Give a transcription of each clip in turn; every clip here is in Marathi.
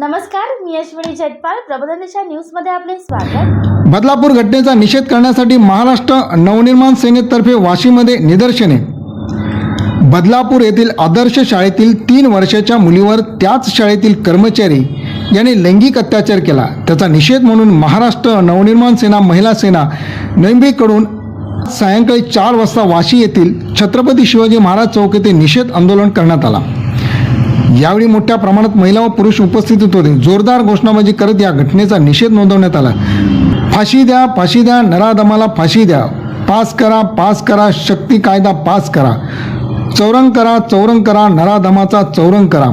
नमस्कार मी अश्विनी जगपाल प्रबोधनेच्या न्यूजमध्ये आपले स्वागत. बदलापूर घटनेचा निषेध करण्यासाठी महाराष्ट्र नवनिर्माण सेनेतर्फे वाशीमध्ये निदर्शने. बदलापूर येथील आदर्श शाळेतील तीन वर्षाच्या मुलीवर त्याच शाळेतील कर्मचारी यांनी लैंगिक अत्याचार केला. त्याचा निषेध म्हणून महाराष्ट्र नवनिर्माण सेना महिला सेना नैंबेकडून सायंकाळी चार वाजता वाशी येथील छत्रपती शिवाजी महाराज चौक येथे निषेध आंदोलन करण्यात आला. यावेळी मोठ्या प्रमाणात महिला व पुरुष उपस्थित होते. जोरदार घोषणाबाजी करत या घटनेचा निषेध नोंदवण्यात आला. फाशी द्या फाशी द्या नराधमाला फाशी द्या. पास करा पास करा शक्ती कायदा पास करा. चौरंग करा चौरंग करा नराधमाचा चौरंग करा.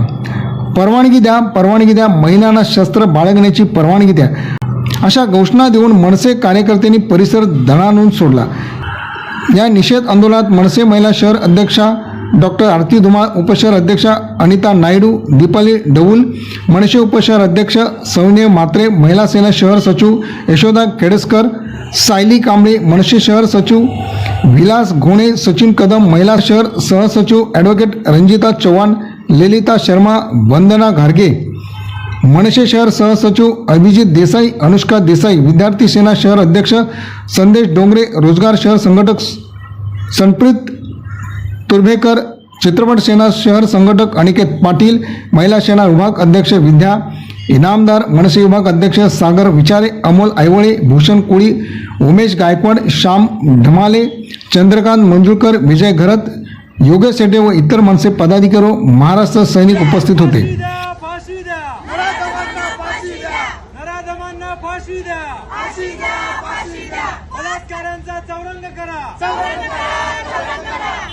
परवानगी द्या परवानगी द्या महिलांना शस्त्र बाळगण्याची परवानगी द्या. अशा घोषणा देऊन मनसे कार्यकर्त्यांनी परिसर धणानून सोडला. या निषेध आंदोलनात मनसे महिला शहर अध्यक्षा डॉक्टर आरती धुमाळ उपशहर अध्यक्षा अनिता नायडू दीपाली डवूल मनसे उपशहर अध्यक्ष सौन्य मात्रे महिला सेना शहर सचिव यशोदा खेडसकर सायली कांबळे मनसे शहर सचिव विलास घोणे सचिन कदम महिला शहर सहसचिव ॲडव्होकेट रंजिता चव्हाण ललिता शर्मा वंदना घारगे. मनसे शहर सहसचिव अभिजित देसाई अनुष्का देसाई विद्यार्थी सेना शहर अध्यक्ष संदेश डोंगरे रोजगार शहर संघटक संप्रीत तुर्भेकर चित्रपट सेना शहर संघटक अनिकेत पाटील महिला सेना विभाग अध्यक्ष विद्या इनामदार मनसे विभाग अध्यक्ष सागर विचारे अमोल ऐवळे भूषण कोळी उमेश गायकवाड श्याम ढमाले चंद्रकांत मंजुळकर विजय घरत योगेश शेटे व इतर मनसे पदाधिकारी महाराष्ट्र सैनिक उपस्थित होते. फाशी द्या फाशी द्या नराधमांना फाशी द्या फाशी द्या फाशी द्या बलात्कारांचा चौरंग करा.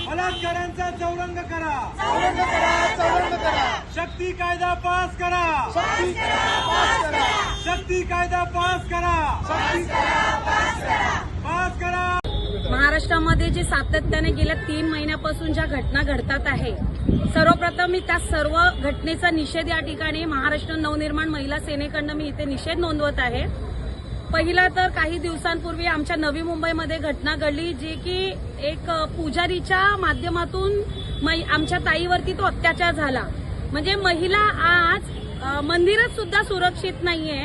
बलात्कारांचा चौरंग करा. शक्ती कायदा पास करा. शक्ती कायदा पास करा. पास करा. महाराष्ट्रामध्ये जे सातत्याने गेल्या तीन महिन्यापासून ज्या घटना घडतात आहे सर्वप्रथम मी त्या सर्व घटनेचा निषेध या ठिकाणी महाराष्ट्र नवनिर्माण महिला सेनेकडनं मी इथे निषेध नोंदवत आहे. पहिला तर काही दिवसांपूर्वी आमच्या नवी मुंबईमध्ये घटना घडली जी की एक पुजारीच्या माध्यमातून मै- आमच्या ताईवरती तो अत्याचार झाला. म्हणजे महिला आज मंदिरात सुद्धा सुरक्षित नाहीये.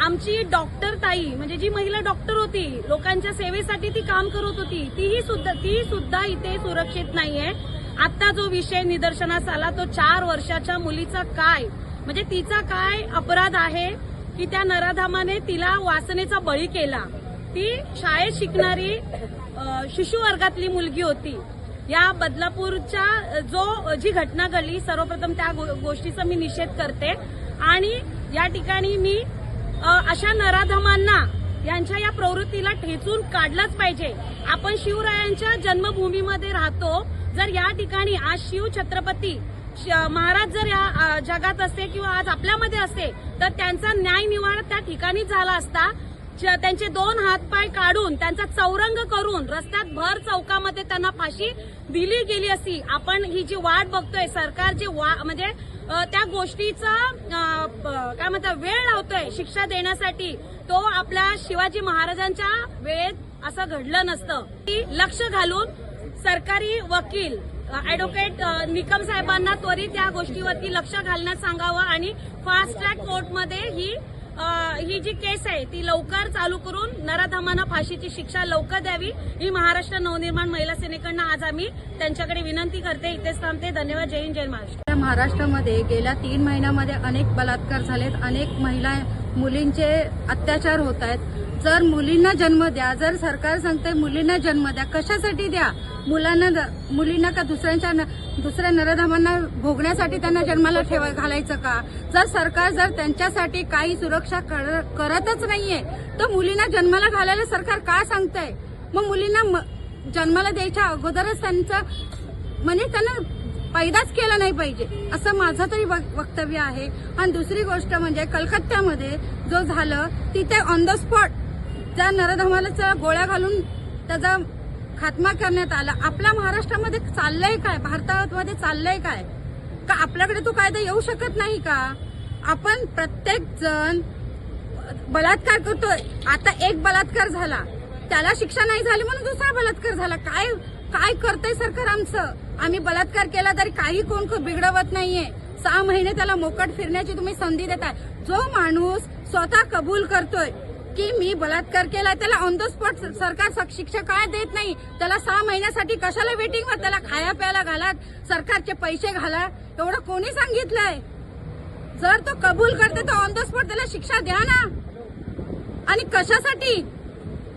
आमची डॉक्टर ताई म्हणजे जी महिला डॉक्टर होती लोकांच्या सेवेसाठी ती काम करत होती तीही सुद्धा ती सुद्धा इथे सुरक्षित नाहीये. आता जो विषय निदर्शनास आला तो चार वर्षाच्या मुलीचा काय? म्हणजे तिचा काय अपराध आहे? की त्या नराधामाने तिला वासनेचा बळी केला? ती शाळेत शिकणारी शिशु वर्गातली मुलगी होती. या बदलापूरच्या जो जी घटना घडली सर्वप्रथम त्या गो- गोष्टीचा मी निषेध करते. आणि या ठिकाणी मी अशा नराधमांना यांच्या या प्रवृत्तीला ठेचून काढलाच पाहिजे. आपण शिवरायांच्या जन्मभूमीमध्ये राहतो. जर या ठिकाणी आज शिव छत्रपती श- महाराज जर या जगात असते किंवा आज आपल्यामध्ये असते तर त्यांचा न्याय निवाडा त्या ठिकाणी झाला असता त्यांचे दोन हातपाय काढून त्यांचा चौरंग करून रस्त्यात भर चौकामध्ये त्यांना फाशी दिली गेली असती. आपण ही जी वाट बघतोय सरकार जी वा म्हणजे त्या गोष्टीचा काय म्हणतात वेळ लावतोय शिक्षा देण्यासाठी. तो आपल्या शिवाजी महाराजांच्या वेळेत असं घडलं नसतं. की लक्ष घालून सरकारी वकील ऍडव्होकेट निकम साहेबांना त्वरित या गोष्टीवरती लक्ष घालण्यास सांगावं आणि फास्ट ट्रॅक कोर्टमध्ये ही ही जी केस आहे ती लवकर चालू करून नराधमांना फाशीची शिक्षा लवकर द्यावी. ही महाराष्ट्र नवनिर्माण महिला सेनेकडनं आज आम्ही त्यांच्याकडे विनंती करते. इथेच थांबते. धन्यवाद. जय हिंद जय महाराष्ट्र. महाराष्ट्रामध्ये गेल्या तीन महिन्यामध्ये अनेक बलात्कार झालेत. अनेक महिला मुलींचे अत्याचार होत आहेत. जर मुलींना जन्म द्या जर सरकार सांगते मुलींना जन्म द्या कशासाठी द्या? मुलांना द- मुलींना का दुसऱ्यांच्या न- दुसऱ्या नरधामांना भोगण्यासाठी त्यांना जन्माला ठेवा घालायचं का? जर सरकार जर त्यांच्यासाठी काही सुरक्षा कर- करतच नाहीये तर मुलींना जन्माला घालायला सरकार का सांगतंय? मग मुलींना म- जन्माला द्यायच्या अगोदरच त्यांचं म्हणजे त्यांना पैदाच केला नाही पाहिजे असं माझं तरी वक- वक्तव्य आहे. आणि दुसरी गोष्ट म्हणजे कलकत्त्यामध्ये जो झालं तिथे ऑन द स्पॉट त्या नरधमाला गोळ्या घालून त्याचा खात्मा करण्यात आला. आपल्या महाराष्ट्रामध्ये चाललंय काय? भारतामध्ये चाललंय काय? का आपल्याकडे तो कायदा येऊ शकत नाही का? आपण प्रत्येक जण बलात्कार करतोय. आता एक बलात्कार झाला. त्याला शिक्षा नाही झाली म्हणून दुसरा बलात्कार झाला. काय काय करतंय सरकार आमचं? आम्ही बलात्कार केला तरी काही कोण बिघडवत नाहीये. सहा महिने त्याला मोकट फिरण्याची तुम्ही संधी देताय. जो माणूस स्वतः कबूल करतोय की मी बलात्कार केला त्याला ऑन द स्पॉट सरकार स- शिक्षा काय देत नाही? त्याला सहा महिन्यासाठी कशाला वेटिंग वर? त्याला खाया प्यायला घाला सरकारचे पैसे घाला. एवढं कोणी सांगितलंय? जर तो कबूल करते तर ऑन द स्पॉट त्याला शिक्षा द्या ना. आणि कशासाठी?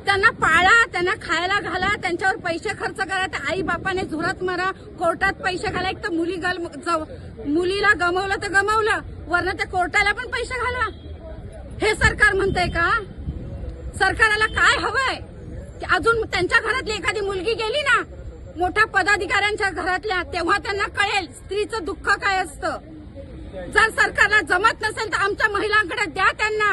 त्यांना पाळा त्यांना खायला घाला त्यांच्यावर पैसे खर्च करा त्या आई बापाने झुरत मारा कोर्टात पैसे घाला. एक तर मुली गल मुलीला गमवलं तर गमवलं वरनं त्या कोर्टाला पण पैसे घाला. हे सरकार म्हणतंय का? सरकाराला काय हवंय? अजून त्यांच्या घरातली एखादी मुलगी गेली ना मोठ्या पदाधिकाऱ्यांच्या घरातल्या तेव्हा त्यांना कळेल स्त्रीचं दुःख काय असतं. जर सरकारला जमत नसेल तर आमच्या महिलांकडे द्या त्यांना.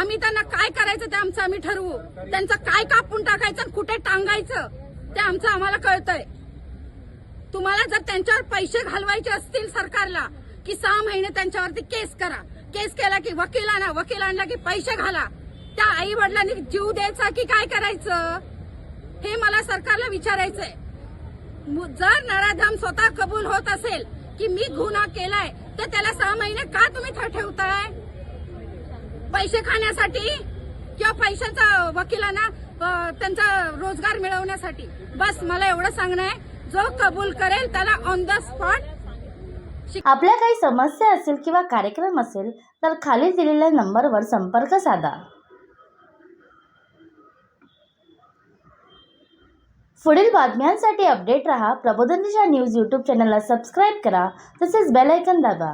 आम्ही त्यांना काय करायचं ते आमचं आम्ही ठरवू. त्यांचं काय कापून टाकायचं आणि कुठे टांगायचं ते आमचं आम्हाला कळतंय. तुम्हाला जर त्यांच्यावर पैसे घालवायचे असतील सरकारला की सहा महिने त्यांच्यावरती केस करा. केस केला की वकील आणा वकील आणला की पैसे घाला. त्या आई वडिलांनी जीव द्यायचा की काय करायचं? हे मला सरकारला विचारायचंय. मु- जर नराधम स्वतः कबूल होत असेल की मी गुन्हा केलाय तर त्याला सहा महिने का तुम्ही ठेवताय? पैसे खाण्यासाठी किंवा पैशाचा वकिलांना त्यांचा रोजगार मिळवण्यासाठी? बस मला एवढं सांगणं आहे. जो कबूल करेल त्याला ऑन द स्पॉट आपल्या काही समस्या असेल किंवा कार्यक्रम असेल तर खाली दिलेल्या नंबरवर संपर्क साधा. पुढील बातम्यांसाठी अपडेट रहा प्रबोधन न्यूज यूट्यूब चॅनलला सबस्क्राईब करा तसेच बेल आयकन दाबा.